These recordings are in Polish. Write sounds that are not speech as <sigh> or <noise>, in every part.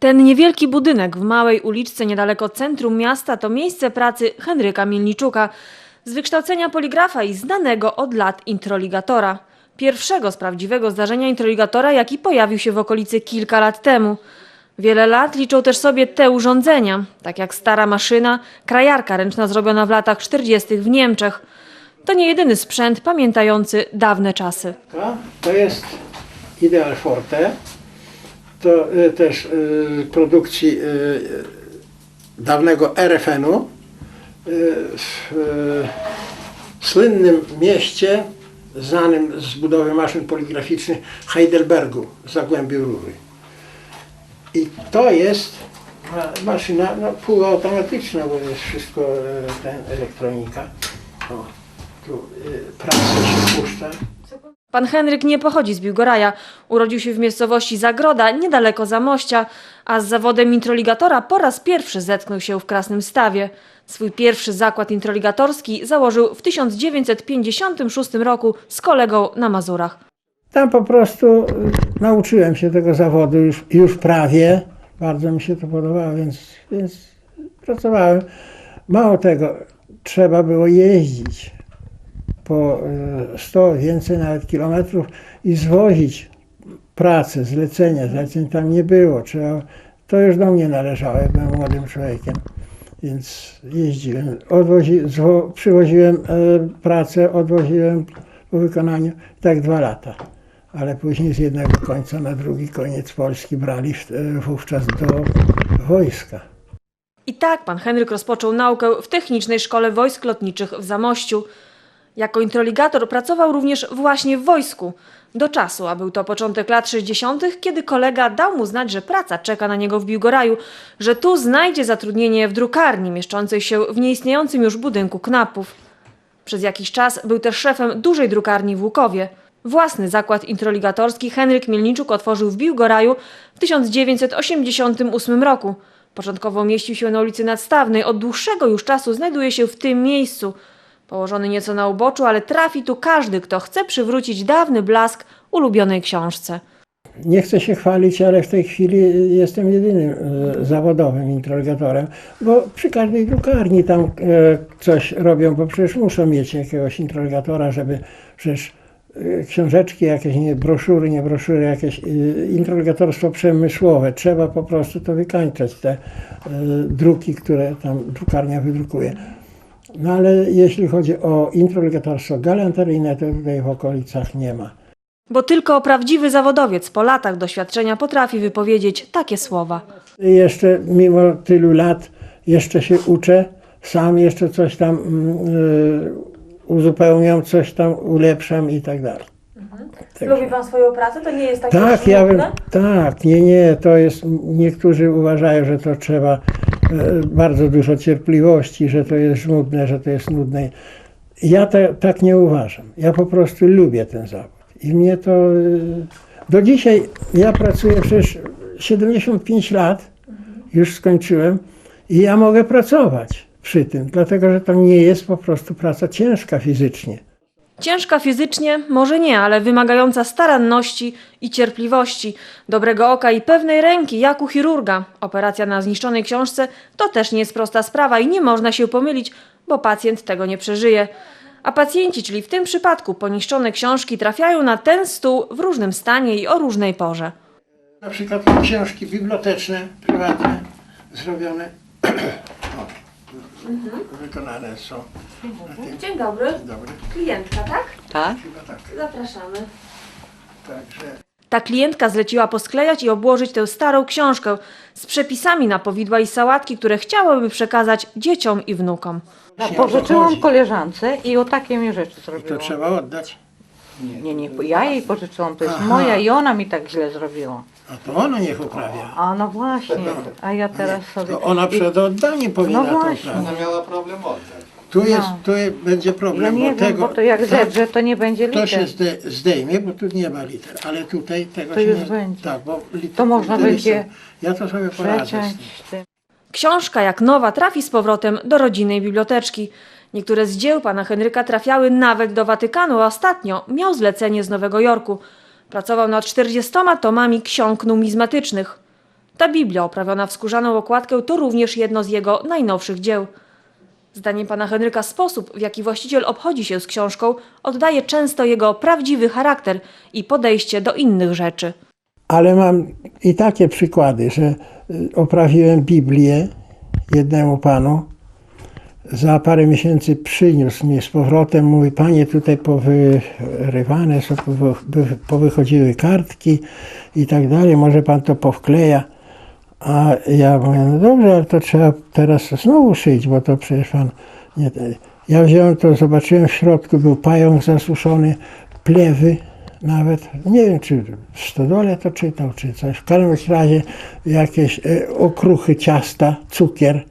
Ten niewielki budynek w małej uliczce niedaleko centrum miasta to miejsce pracy Henryka Milniczuka, z wykształcenia poligrafa i znanego od lat introligatora. Pierwszego z prawdziwego zdarzenia introligatora, jaki pojawił się w okolicy kilka lat temu. Wiele lat liczą też sobie te urządzenia, tak jak stara maszyna, krajarka ręczna zrobiona w latach 40. w Niemczech. To nie jedyny sprzęt pamiętający dawne czasy. To jest Ideal Forte. To y, też y, produkcji y, dawnego RFN-u w słynnym mieście znanym z budowy maszyn poligraficznych Heidelbergu, Zagłębiu Rury. I to jest ma- maszyna no, półautomatyczna, bo jest wszystko ten, elektronika. O, tu pracę się puszcza. Pan Henryk nie pochodzi z Biłgoraja. Urodził się w miejscowości Zagroda, niedaleko Zamościa, a z zawodem introligatora po raz pierwszy zetknął się w Krasnym Stawie. Swój pierwszy zakład introligatorski założył w 1956 roku z kolegą na Mazurach. Tam po prostu y, nauczyłem się tego zawodu już, już prawie. Bardzo mi się to podobało, więc, więc pracowałem. Mało tego, trzeba było jeździć po y, 100, więcej nawet kilometrów i zwozić pracę, zlecenia. Zleceń tam nie było. Trzeba, to już do mnie należało, byłem młodym człowiekiem. Więc jeździłem, odwozi, zwo, przywoziłem e, pracę, odwoziłem po wykonaniu, tak dwa lata. Ale później z jednego końca na drugi koniec Polski brali e, wówczas do wojska. I tak pan Henryk rozpoczął naukę w Technicznej Szkole Wojsk Lotniczych w Zamościu. Jako introligator pracował również właśnie w wojsku. Do czasu, a był to początek lat 60., kiedy kolega dał mu znać, że praca czeka na niego w Biłgoraju, że tu znajdzie zatrudnienie w drukarni mieszczącej się w nieistniejącym już budynku knapów. Przez jakiś czas był też szefem dużej drukarni w Łukowie. Własny zakład introligatorski Henryk Mielniczuk otworzył w Biłgoraju w 1988 roku. Początkowo mieścił się na ulicy Nadstawnej, od dłuższego już czasu znajduje się w tym miejscu. Położony nieco na uboczu, ale trafi tu każdy, kto chce przywrócić dawny blask ulubionej książce. Nie chcę się chwalić, ale w tej chwili jestem jedynym e, zawodowym introligatorem, bo przy każdej drukarni tam e, coś robią, bo przecież muszą mieć jakiegoś introligatora, żeby przecież e, książeczki jakieś, nie broszury, nie broszury, jakieś e, introligatorstwo przemysłowe. Trzeba po prostu to wykańczać, te e, druki, które tam drukarnia wydrukuje. No ale jeśli chodzi o introligatorstwo galanteryjne, to tutaj w okolicach nie ma. Bo tylko prawdziwy zawodowiec po latach doświadczenia potrafi wypowiedzieć takie słowa. Jeszcze mimo tylu lat jeszcze się uczę, sam jeszcze coś tam mm, y, uzupełniam, coś tam ulepszam i tak dalej. Także- pan swoją pracę? To nie jest takie Tak, ja bym, tak, nie, nie, to jest, niektórzy uważają, że to trzeba bardzo dużo cierpliwości, że to jest żmudne, że to jest nudne. Ja te, tak nie uważam. Ja po prostu lubię ten zawód. I mnie to, e, do dzisiaj ja pracuję przecież 75 lat, już skończyłem i ja mogę pracować przy tym, dlatego że to nie jest po prostu praca ciężka fizycznie. Ciężka fizycznie, może nie, ale wymagająca staranności i cierpliwości, dobrego oka i pewnej ręki, jak u chirurga. Operacja na zniszczonej książce to też nie jest prosta sprawa i nie można się pomylić, bo pacjent tego nie przeżyje. A pacjenci, czyli w tym przypadku poniszczone książki, trafiają na ten stół w różnym stanie i o różnej porze. Na przykład książki biblioteczne, prywatne, zrobione, <clears throat> o, wykonane są. tym. Dzień dobry, Dzień dobry, klientka, tak? Tak? chyba tak. Zapraszamy. Także Ta klientka zleciła posklejać i obłożyć tę starą książkę z przepisami na powidła i sałatki, które chciałaby przekazać dzieciom i wnukom. To pożyczyłam chodzi. koleżance i o takie mi rzeczy to zrobiła. trzeba oddać. Nie, nie, ja jej pożyczyłam, to jest Aha. moja i ona mi tak źle zrobiła. A to ona niech uprawia. A no właśnie, a ja teraz sobie... To ona przed oddaniem powinna No to właśnie. uprawiać. Ona miała problem oddać. Tu jest, No. tu będzie Ja problem, nie bo wiem, tego, bo to jak zedrze, to nie będzie to się liter. zde, zdejmie, bo tu nie ma liter, ale tutaj tego To się już nie... będzie. Tak, bo liter, To można litery będzie są. Ja to sobie poradzę z Przeciąć tym. Książka jak nowa trafi z powrotem do rodzinnej biblioteczki. Niektóre z dzieł pana Henryka trafiały nawet do Watykanu, a ostatnio miał zlecenie z Nowego Jorku. Pracował nad 40 tomami ksiąg numizmatycznych. Ta Biblia oprawiona w skórzaną okładkę to również jedno z jego najnowszych dzieł. Zdaniem pana Henryka sposób, w jaki właściciel obchodzi się z książką, oddaje często jego prawdziwy charakter i podejście do innych rzeczy. Ale mam i takie przykłady, że y, oprawiłem Biblię jednemu panu. Za parę miesięcy przyniósł mi z powrotem, mówi, panie, tutaj powyrywane są, powychodziły kartki i tak dalej, może pan to powkleja. A ja mówię, no dobrze, ale to trzeba teraz znowu szyć, bo to przecież pan nie... Ja wziąłem to, zobaczyłem w środku, był pająk zasuszony, plewy nawet, nie wiem czy w stodole to czytał, czy coś. W każdym razie jakieś e, okruchy ciasta, cukier,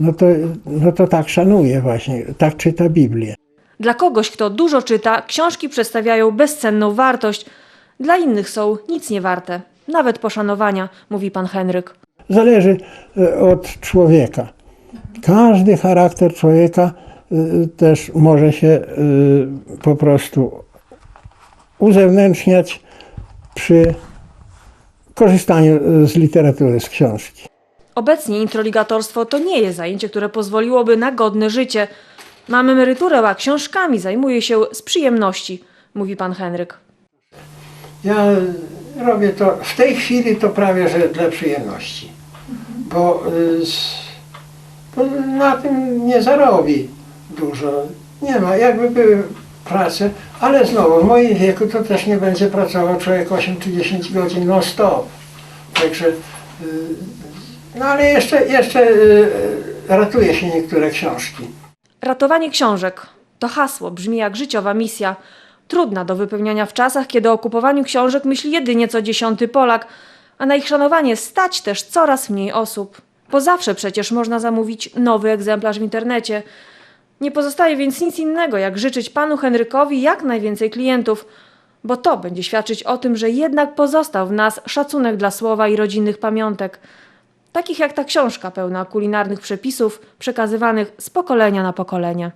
no to, no to tak szanuje właśnie, tak czyta Biblię. Dla kogoś, kto dużo czyta, książki przedstawiają bezcenną wartość. Dla innych są nic nie warte, nawet poszanowania, mówi pan Henryk. Zależy e, od człowieka. Każdy charakter człowieka e, też może się e, po prostu uzewnętrzniać przy korzystaniu z literatury, z książki. Obecnie introligatorstwo to nie jest zajęcie, które pozwoliłoby na godne życie. Mam emeryturę, a książkami zajmuję się z przyjemności, mówi pan Henryk. Ja robię to w tej chwili to prawie że dla przyjemności, bo, y, bo na tym nie zarobi dużo. Nie ma, jakby były prace, ale znowu w moim wieku to też nie będzie pracował człowiek 8 czy 10 godzin non stop. Także, y, no ale jeszcze, jeszcze y, ratuje się niektóre książki. Ratowanie książek to hasło, brzmi jak życiowa misja. Trudna do wypełniania w czasach, kiedy o kupowaniu książek myśli jedynie co dziesiąty Polak, a na ich szanowanie stać też coraz mniej osób. Bo zawsze przecież można zamówić nowy egzemplarz w internecie. Nie pozostaje więc nic innego, jak życzyć panu Henrykowi jak najwięcej klientów, bo to będzie świadczyć o tym, że jednak pozostał w nas szacunek dla słowa i rodzinnych pamiątek, takich jak ta książka pełna kulinarnych przepisów przekazywanych z pokolenia na pokolenie.